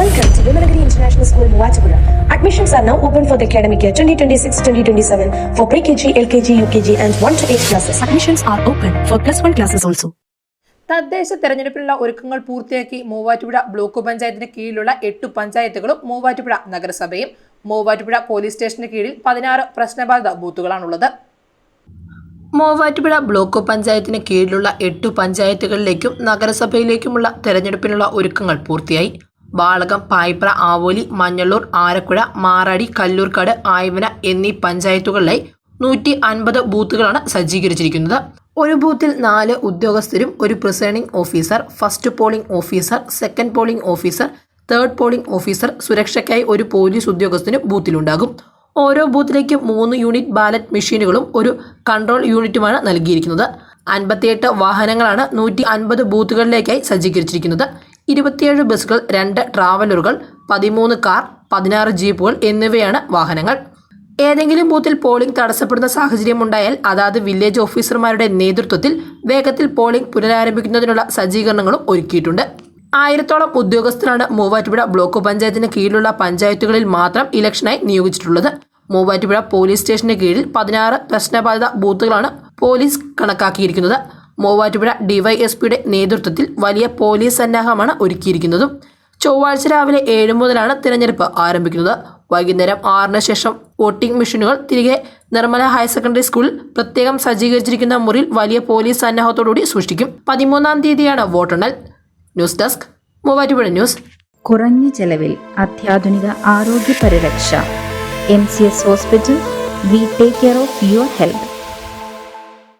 Welcome to Vimalagiri International School, Muachapura. Admissions are now open for the academic year 2026-2027 for pre-KG, LKG, UKG and 1 to 8 classes. Admissions are open for plus 1 classes also. തദ്ദേശ തെരഞ്ഞെടുപ്പിനുള്ള ഒരുക്കങ്ങൾ പൂർത്തിയാക്കി Muvattupuzha block പഞ്ചായത്തിന് കീഴിലുള്ള എട്ട് പഞ്ചായത്തുകളും മൂവാറ്റുപുഴ നഗരസഭയും Muvattupuzha police സ്റ്റേഷന് കീഴിൽ പതിനാറ് പ്രശ്നബാധിത ബൂത്തുകളാണുള്ളത് മൂവാറ്റുപുഴ ബ്ലോക്ക് പഞ്ചായത്തിന് കീഴിലുള്ള എട്ട് പഞ്ചായത്തുകളിലേക്കും നഗരസഭയിലേക്കുമുള്ള തെരഞ്ഞെടുപ്പിനുള്ള ഒരുക്കങ്ങൾ പൂർത്തിയായി വാളകം പായിപ്ര ആവോലി മഞ്ഞള്ളൂർ ആരക്കുഴ മാറാടി കല്ലൂർക്കാട് ആയവന എന്നീ പഞ്ചായത്തുകളിലായി നൂറ്റി അൻപത് ബൂത്തുകളാണ് സജ്ജീകരിച്ചിരിക്കുന്നത്. ഒരു ബൂത്തിൽ നാല് ഉദ്യോഗസ്ഥരും ഒരു presiding officer first polling officer second polling officer third polling officer സുരക്ഷയ്ക്കായി ഒരു പോലീസ് ഉദ്യോഗസ്ഥനും ബൂത്തിലുണ്ടാകും. ഓരോ ബൂത്തിലേക്കും മൂന്ന് യൂണിറ്റ് ബാലറ്റ് മെഷീനുകളും ഒരു കൺട്രോൾ യൂണിറ്റുമാണ് നൽകിയിരിക്കുന്നത്. അൻപത്തിയെട്ട് വാഹനങ്ങളാണ് നൂറ്റി അൻപത് ബൂത്തുകളിലേക്കായി സജ്ജീകരിച്ചിരിക്കുന്നത്. ഇരുപത്തിയേഴ് ബസ്സുകൾ രണ്ട് ട്രാവലറുകൾ പതിമൂന്ന് കാർ പതിനാറ് ജീപ്പുകൾ എന്നിവയാണ് വാഹനങ്ങൾ. ഏതെങ്കിലും ബൂത്തിൽ പോളിംഗ് തടസ്സപ്പെടുന്ന സാഹചര്യമുണ്ടായാൽ അതാത് വില്ലേജ് ഓഫീസർമാരുടെ നേതൃത്വത്തിൽ വേഗത്തിൽ പോളിംഗ് പുനരാരംഭിക്കുന്നതിനുള്ള സജ്ജീകരണങ്ങളും ഒരുക്കിയിട്ടുണ്ട്. ആയിരത്തോളം ഉദ്യോഗസ്ഥരാണ് മൂവാറ്റുപുഴ ബ്ലോക്ക് പഞ്ചായത്തിന് കീഴിലുള്ള പഞ്ചായത്തുകളിൽ മാത്രം ഇലക്ഷനായി നിയോഗിച്ചിട്ടുള്ളത്. മൂവാറ്റുപുഴ പോലീസ് സ്റ്റേഷന് കീഴിൽ പതിനാറ് പ്രശ്നബാധിത ബൂത്തുകളാണ് പോലീസ് കണക്കാക്കിയിരിക്കുന്നത്. മൂവാറ്റുപുഴ ഡിവൈഎസ്പിയുടെ നേതൃത്വത്തിൽ വലിയ പോലീസ് സന്നാഹമാണ് ഒരുക്കിയിരിക്കുന്നതും. ചൊവ്വാഴ്ച രാവിലെ ഏഴ് മുതലാണ് തിരഞ്ഞെടുപ്പ് ആരംഭിക്കുന്നത്. വൈകുന്നേരം ആറിന് ശേഷം വോട്ടിംഗ് മെഷീനുകൾ തിരികെ നിർമ്മല ഹയർ സെക്കൻഡറി സ്കൂളിൽ പ്രത്യേകം സജ്ജീകരിച്ചിരിക്കുന്ന മുറിയിൽ വലിയ പോലീസ് സന്നാഹത്തോടുകൂടി സൂക്ഷിക്കും പതിമൂന്നാം തീയതിയാണ് വോട്ടെണ്ണൽ. News desk Muvattupuzha news. കുറഞ്ഞ ചെലവിൽ അത്യാധുനിക ആരോഗ്യ പരിരക്ഷ M C S hospital we take care of your health.